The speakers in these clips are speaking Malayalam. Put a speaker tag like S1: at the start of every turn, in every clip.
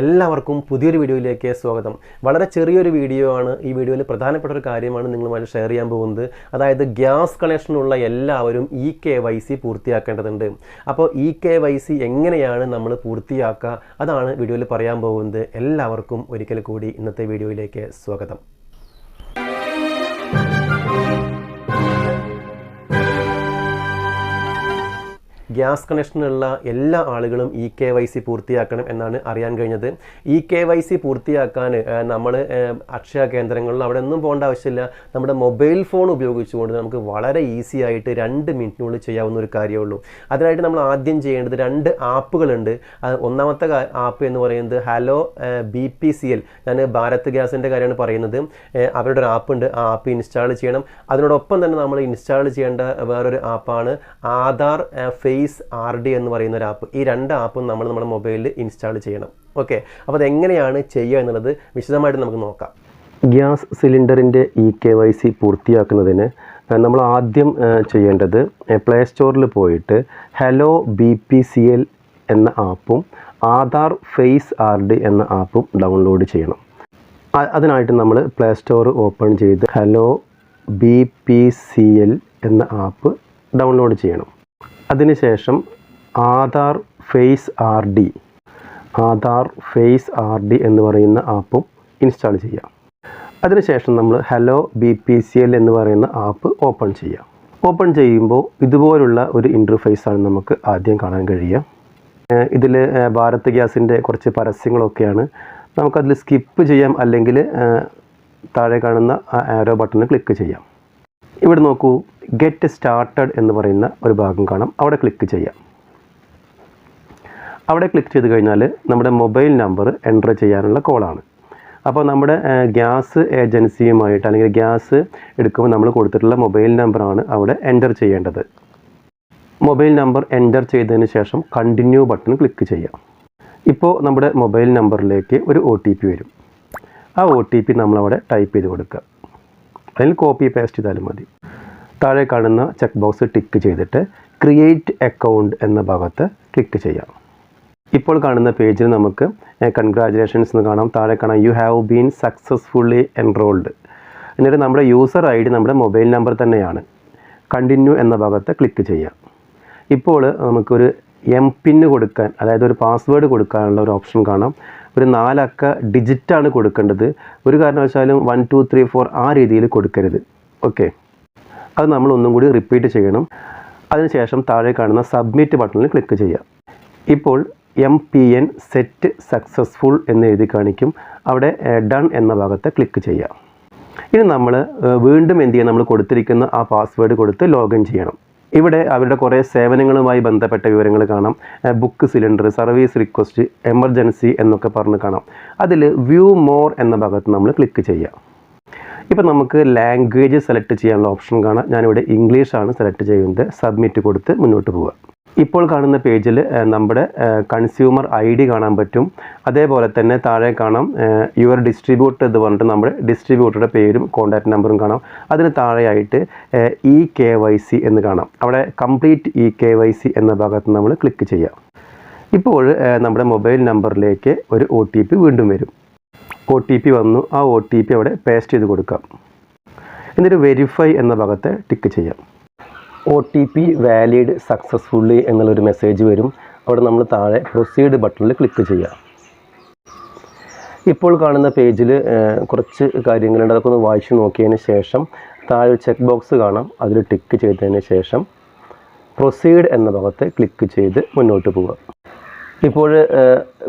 S1: എല്ലാവർക്കും പുതിയൊരു വീഡിയോയിലേക്ക് സ്വാഗതം. വളരെ ചെറിയൊരു വീഡിയോ ആണ് ഈ വീഡിയോയിൽ പ്രധാനപ്പെട്ട ഒരു കാര്യമാണ് നിങ്ങളുമായി ഷെയർ ചെയ്യാൻ പോകുന്നത്. അതായത് ഗ്യാസ് കണക്ഷനുള്ള എല്ലാവരും ഇ കെ വൈ സി പൂർത്തിയാക്കേണ്ടതുണ്ട്. അപ്പോൾ ഇ കെ വൈ സി എങ്ങനെയാണ് നമ്മൾ പൂർത്തിയാക്കുക? അതാണ് വീഡിയോയിൽ പറയാൻ പോകുന്നത്. എല്ലാവർക്കും ഒരിക്കൽ കൂടി ഇന്നത്തെ വീഡിയോയിലേക്ക് സ്വാഗതം. ഗ്യാസ് കണക്ഷനുള്ള എല്ലാ ആളുകളും ഇ കെ വൈ സി പൂർത്തിയാക്കണം എന്നാണ് അറിയാൻ കഴിഞ്ഞത്. ഇ കെ വൈ സി പൂർത്തിയാക്കാൻ നമ്മൾ അക്ഷയ കേന്ദ്രങ്ങളിൽ അവിടെ ഒന്നും പോകേണ്ട ആവശ്യമില്ല. നമ്മുടെ മൊബൈൽ ഫോൺ ഉപയോഗിച്ചുകൊണ്ട് നമുക്ക് വളരെ ഈസി ആയിട്ട് രണ്ട് മിനിറ്റിനുള്ളിൽ ചെയ്യാവുന്ന ഒരു കാര്യമേ ഉള്ളൂ. അതിനായിട്ട് നമ്മൾ ആദ്യം ചെയ്യേണ്ടത് രണ്ട് ആപ്പുകളുണ്ട്. ഒന്നാമത്തെ ആപ്പ് എന്ന് പറയുന്നത് hello B P C L. ഞാൻ ഭാരത് ഗ്യാസിന്റെ കാര്യമാണ് പറയുന്നത്. അവരുടെ ഒരു ആപ്പ് ഉണ്ട്. ആ ആപ്പ് ഇൻസ്റ്റാൾ ചെയ്യണം. അതിനോടൊപ്പം തന്നെ നമ്മൾ ഇൻസ്റ്റാൾ ചെയ്യേണ്ട വേറൊരു ആപ്പാണ് ആധാർ ഫേസ് ആർ ഡി എന്ന് പറയുന്ന ഒരു ആപ്പ് ഈ രണ്ട് ആപ്പും നമ്മൾ നമ്മുടെ മൊബൈലിൽ ഇൻസ്റ്റാൾ ചെയ്യണം. ഓക്കെ അപ്പോൾ അതെങ്ങനെയാണ് ചെയ്യുക എന്നുള്ളത് വിശദമായിട്ട് നമുക്ക് നോക്കാം. ഗ്യാസ് സിലിണ്ടറിന്റെ ഇ കെ വൈ സി പൂർത്തിയാക്കുന്നതിന് നമ്മൾ ആദ്യം ചെയ്യേണ്ടത് പ്ലേ സ്റ്റോറിൽ പോയിട്ട് hello B P C L എന്ന ആപ്പും ആധാർ ഫേസ് ആർ ഡി എന്ന ആപ്പും ഡൗൺലോഡ് ചെയ്യണം. അതിനായിട്ട് നമ്മൾ പ്ലേ സ്റ്റോർ ഓപ്പൺ ചെയ്ത് hello B P C L എന്ന ആപ്പ് ഡൗൺലോഡ് ചെയ്യണം. അതിനുശേഷം Aadhaar face R D. Aadhaar face R D എന്ന് പറയുന്ന ആപ്പും ഇൻസ്റ്റാൾ ചെയ്യാം. അതിനുശേഷം നമ്മൾ hello B P C L എന്ന് പറയുന്ന ആപ്പ് ഓപ്പൺ ചെയ്യാം. ഓപ്പൺ ചെയ്യുമ്പോൾ ഇതുപോലുള്ള ഒരു ഇന്റർഫേസാണ് നമുക്ക് ആദ്യം കാണാൻ കഴിയുക. ഇതിൽ ഭാരത് ഗ്യാസിന്റെ കുറച്ച് പരസ്യങ്ങളൊക്കെയാണ്. നമുക്കതിൽ സ്കിപ്പ് ചെയ്യാം അല്ലെങ്കിൽ താഴെ കാണുന്ന ആരോ ബട്ടൺ ക്ലിക്ക് ചെയ്യാം. ഇവിടെ നോക്കൂ ഗെറ്റ് സ്റ്റാർട്ടഡ് എന്ന് പറയുന്ന ഒരു ഭാഗം കാണാം. അവിടെ ക്ലിക്ക് ചെയ്യാം. അവിടെ ക്ലിക്ക് ചെയ്ത് കഴിഞ്ഞാൽ നമ്മുടെ മൊബൈൽ നമ്പർ എന്റർ ചെയ്യാനുള്ള കോളാണ് അപ്പോൾ നമ്മുടെ ഗ്യാസ് ഏജൻസിയുമായിട്ട് അല്ലെങ്കിൽ ഗ്യാസ് എടുക്കുമ്പോൾ നമ്മൾ കൊടുത്തിട്ടുള്ള മൊബൈൽ നമ്പറാണ് അവിടെ എന്റർ ചെയ്യേണ്ടത്. മൊബൈൽ നമ്പർ എന്റർ ചെയ്തതിന് ശേഷം കണ്ടിന്യൂ ബട്ടൺ ക്ലിക്ക് ചെയ്യാം. ഇപ്പോൾ നമ്മുടെ മൊബൈൽ നമ്പറിലേക്ക് ഒരു ഒ ടി പി വരും. ആ ഒ ടി പി നമ്മളവിടെ ടൈപ്പ് ചെയ്ത് കൊടുക്കുക. അതിൽ കോപ്പി പേസ്റ്റ് ചെയ്താലും മതി. താഴെ കാണുന്ന ചെക്ക് ബോക്സ് ടിക്ക് ചെയ്തിട്ട് ക്രിയേറ്റ് അക്കൗണ്ട് എന്ന ഭാഗത്ത് ക്ലിക്ക് ചെയ്യാം. ഇപ്പോൾ കാണുന്ന പേജിൽ നമുക്ക് കൺഗ്രാജുലേഷൻസ് എന്ന് കാണാം. താഴെ കാണാം you have been successfully enrolled എന്നിട്ട് നമ്മുടെ യൂസർ ഐ ഡി നമ്മുടെ മൊബൈൽ നമ്പർ തന്നെയാണ്. കണ്ടിന്യൂ എന്ന ഭാഗത്ത് ക്ലിക്ക് ചെയ്യാം. ഇപ്പോൾ നമുക്കൊരു എം പിന്ന് കൊടുക്കാൻ അതായത് ഒരു പാസ്വേഡ് കൊടുക്കാനുള്ള ഒരു ഓപ്ഷൻ കാണാം. ഒരു നാലക്ക ഡിജിറ്റാണ് കൊടുക്കേണ്ടത്. ഒരു കാരണവശാലും വൺ ടു ത്രീ ഫോർ ആ രീതിയിൽ കൊടുക്കരുത്. ഓക്കെ അത് നമ്മൾ ഒന്നും കൂടി റിപ്പീറ്റ് ചെയ്യണം. അതിനുശേഷം താഴെ കാണുന്ന സബ്മിറ്റ് ബട്ടണിൽ ക്ലിക്ക് ചെയ്യുക. ഇപ്പോൾ M P N set successful എന്ന് എഴുതി കാണിക്കും. അവിടെ ഡൺ എന്ന ഭാഗത്ത് ക്ലിക്ക് ചെയ്യുക. ഇനി നമ്മൾ വീണ്ടും എന്ത് ചെയ്യാം നമ്മൾ കൊടുത്തിരിക്കുന്ന ആ പാസ്വേഡ് കൊടുത്ത് ലോഗിൻ ചെയ്യണം. ഇവിടെ അവരുടെ കുറേ സേവനങ്ങളുമായി ബന്ധപ്പെട്ട വിവരങ്ങൾ കാണാം. Book cylinder service request emergency എന്നൊക്കെ പറഞ്ഞ് കാണാം. അതിൽ വ്യൂ മോർ എന്ന ഭാഗത്ത് നമ്മൾ ക്ലിക്ക് ചെയ്യാം ഇപ്പോൾ നമുക്ക് ലാംഗ്വേജ് സെലക്ട് ചെയ്യാനുള്ള ഓപ്ഷൻ കാണാം. ഞാനിവിടെ ഇംഗ്ലീഷാണ് സെലക്ട് ചെയ്യുന്നത്. സബ്മിറ്റ് കൊടുത്ത് മുന്നോട്ട് പോവുക. ഇപ്പോൾ കാണുന്ന പേജിൽ നമ്മുടെ കൺസ്യൂമർ ഐ ഡി കാണാൻ പറ്റും. അതേപോലെ തന്നെ താഴെ കാണാം യുവർ ഡിസ്ട്രിബ്യൂട്ടർ എന്ന് പറഞ്ഞിട്ട് നമ്മുടെ ഡിസ്ട്രിബ്യൂട്ടറുടെ പേരും കോൺടാക്റ്റ് നമ്പറും കാണാം. അതിന് താഴെയായിട്ട് ഇ കെ വൈ സി എന്ന് കാണാം. അവിടെ complete E K Y C എന്ന ഭാഗത്ത് നമ്മൾ ക്ലിക്ക് ചെയ്യാം ഇപ്പോൾ നമ്മുടെ മൊബൈൽ നമ്പറിലേക്ക് ഒരു ഒ വീണ്ടും വരും. ഒ ടി പി വന്നു. ആ ഒ ടി പി അവിടെ പേസ്റ്റ് ചെയ്ത് കൊടുക്കാം. എന്നിട്ട് വെരിഫൈ എന്ന ഭാഗത്തെ ടിക്ക് ചെയ്യാം. O T P valid successfully എന്നുള്ളൊരു മെസ്സേജ് വരും. അവിടെ നമ്മൾ താഴെ പ്രൊസീഡ് ബട്ടണിൽ ക്ലിക്ക് ചെയ്യാം. ഇപ്പോൾ കാണുന്ന പേജിൽ കുറച്ച് കാര്യങ്ങളുണ്ട്. അതൊക്കെ ഒന്ന് വായിച്ചു നോക്കിയതിന് ശേഷം താഴെ ഒരു ചെക്ക് ബോക്സ് കാണാം. അതിൽ ടിക്ക് ചെയ്തതിന് ശേഷം പ്രൊസീഡ് എന്ന ഭാഗത്ത് ക്ലിക്ക് ചെയ്ത് മുന്നോട്ട് പോവുക ഇപ്പോൾ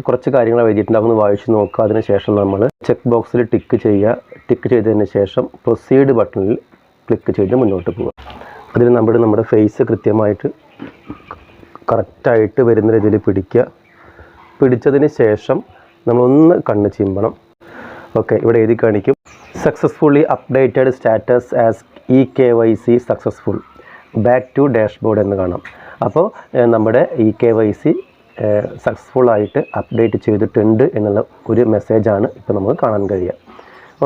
S1: കുറച്ച് കാര്യങ്ങൾ എഴുതിയിട്ടുണ്ട്. വായിച്ച് നോക്കുക. അതിനുശേഷം നമ്മൾ ചെക്ക് ബോക്സിൽ ടിക്ക് ചെയ്യുക. ടിക്ക് ചെയ്തതിന് ശേഷം പ്രൊസീഡ് ബട്ടണിൽ ക്ലിക്ക് ചെയ്ത് മുന്നോട്ട് പോവുക. അതിൽ നമ്മൾ നമ്മുടെ ഫേസ് കൃത്യമായിട്ട് കറക്റ്റായിട്ട് വരുന്ന രീതിയിൽ പിടിക്കുക. പിടിച്ചതിന് ശേഷം നമ്മളൊന്ന് കണ്ണ് ചിമ്പണം. ഓക്കെ ഇവിടെ എഴുതി കാണിക്കും. Successfully updated status as E K Y C successful back to dashboard എന്ന് കാണാം. അപ്പോൾ നമ്മുടെ E K Y C successful ആയിട്ട് അപ്ഡേറ്റ് ചെയ്തിട്ടുണ്ട് എന്നുള്ള ഒരു മെസ്സേജാണ് ഇപ്പോൾ നമുക്ക് കാണാൻ കഴിയുക.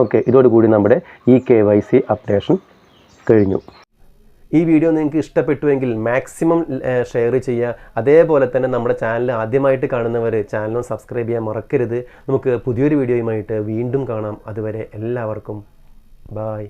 S1: ഓക്കെ ഇതോടുകൂടി നമ്മുടെ E K Y C updation കഴിഞ്ഞു. ഈ വീഡിയോ നിങ്ങൾക്ക് ഇഷ്ടപ്പെട്ടുവെങ്കിൽ മാക്സിമം ഷെയർ ചെയ്യുക. അതേപോലെ തന്നെ നമ്മുടെ ചാനൽ ആദ്യമായിട്ട് കാണുന്നവർ ചാനലും സബ്സ്ക്രൈബ് ചെയ്യാൻ മറക്കരുത്. നമുക്ക് പുതിയൊരു വീഡിയോയുമായിട്ട് വീണ്ടും കാണാം. അതുവരെ എല്ലാവർക്കും ബായ്